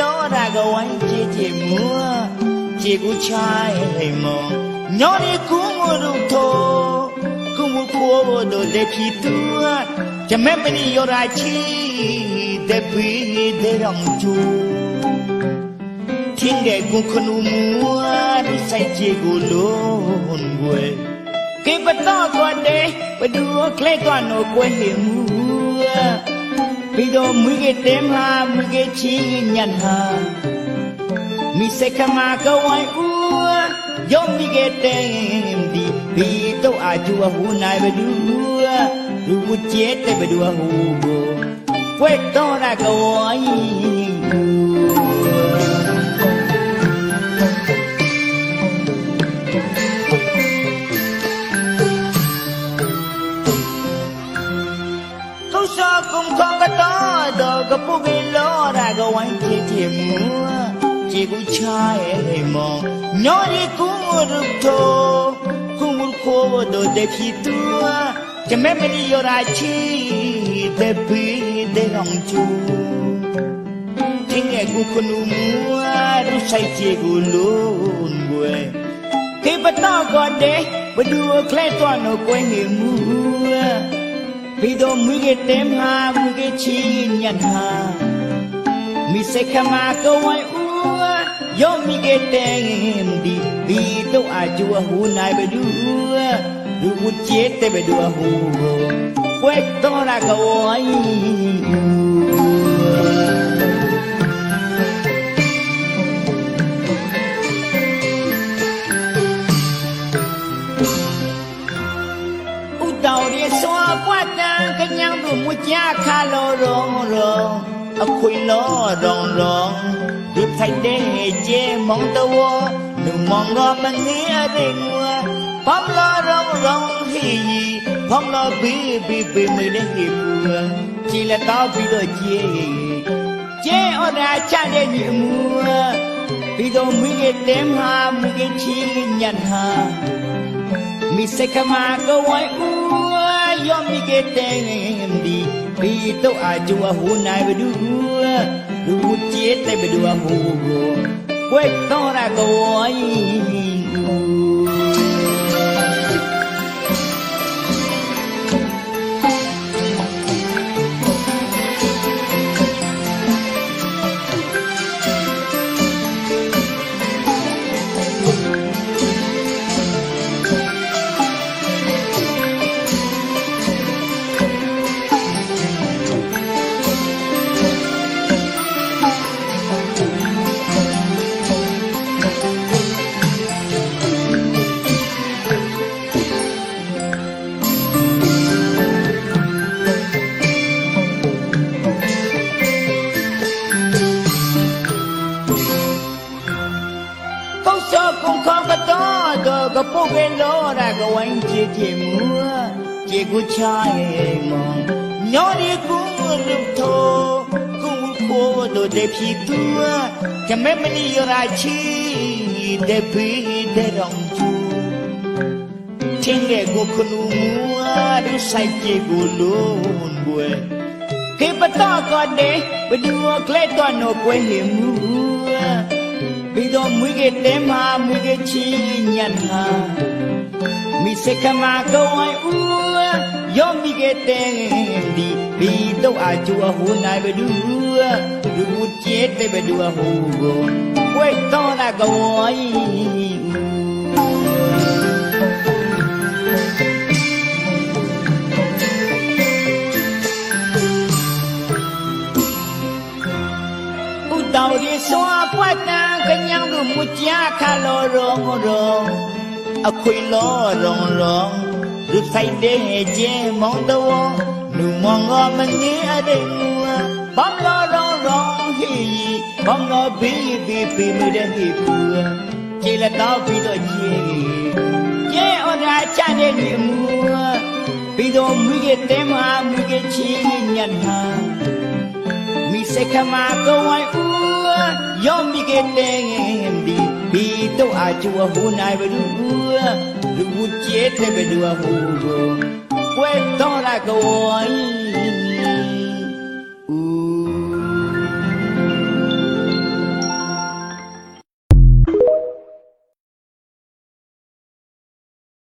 လောတာကဝိုင်းကြည့်ကြည့်မူကြည့်ကူချာရဲ့မောညောရီကူမရုထောကူမခိုးတို့တဲ့ဖြီတူဂျမဲမနီယောရာချီတဲ့ပီတဲ့ရောင်ချူทิ้งแกกูขนูมัวดิใส่เจกูโลนกวยเก็บตอก่อนเ ပြီးတော့မွေးကတဲမှာမွေးကချီညံ့ဟာမိစကမာကဝိုင်ဦးယောမိကတဲဒီဘီတော့အကျူဟူနိုင်ဘဒူလူဝကျဲတဲ့ဘဒူဟူကိုပွက်တော့ရကဝိုင် sa kung kakata do kapu bilo ra ga wan ti ti mu ji gu cha e mo nyo ri ku ru to ku mu ko do de phi tu ja me me yo ra chi de bi de ong chu ti ne ku ku nu mu ru sai ji gu lu ngwe ke pa ta ko de bu du kle to no ko ni mu ဘဒူကလဲတော့နော်ကွင်းဟီမူပြီးတော့မွေးကတဲမှာမွေးကချီညတ်ဟာမိစကမာကဝိုင်ဦးယောမိကတဲဒီဒီတော့အကျူဟူနိုင်ဘဒူလူဝချေတဲ့ဘဒူဟူကွဲတော့ရကဝိုင် ကြခါလောရောရောအခွေလောရောင်ရောင်ဒီဖိုက်တဲ့ကျေမောင်တော်နုမောင်ကမငေးအရင်ဝဖမ်လာရောင်ရောင်ဟီဖမ်လာဘီဘီဘီမီလေးဟီပူကြည်လက်တော့ပြီးတော့ကျေကျေအော်ဒါချတဲ့ညီအမူပြီးတော့မိကတဲမှာမိကချီညတ်ဟာ mi se kama ko wai u yo mi ke ten di bi to a ju a hu nai ba du du che te ba du a hu go kwe to ra ko wai Câu sơ cũng không có to Đồ có bố cái lô ra có anh chia chia mua Chia của trai mong Nhớ đi cũng rụp thô Cũng khô đồ để phí tua Chả mẹ mình đi ra chi Để phí để rong chu Thiên nghệ của con mua Đu sai chia của luôn quê Khi bắt to còn để Bà đua klê toàn nổ quê hiểm mua ပြီးတော့ မွေးကတဲမှာမွေးကချီညံ့ဟာမိစကမာကဝိုင်ဦးယောမိကတဲဒီပြီးတော့အကျူဟူနိုင်ဘဒူလူကျဲတဲ့ဘဒူဟူကိုဝဲတော့တာကဝိုင်ဥ ကြခါလောရောရောအခွေလောရောရောလူဆိုင်တဲ့ကျဲမောင်တော်လူမောင်ကမငေးအတဲ့ငူဘမ်လောရောရောဟီဘမ်လောဘီဘီဘီမတဲ့ဟီပူကြည်လက်တော့ပြီးတော့ကြည်ကျဲအော်ရာချတဲ့ညီမူပြီးတော့မိကတဲမှာမိကချီညံ့ဟာ mi se kama ko wai u yo mi ke teng em bi bi tâu à chùa hồ nai bà đua đua chết thế bà đua hồ quên to ra cầu ơi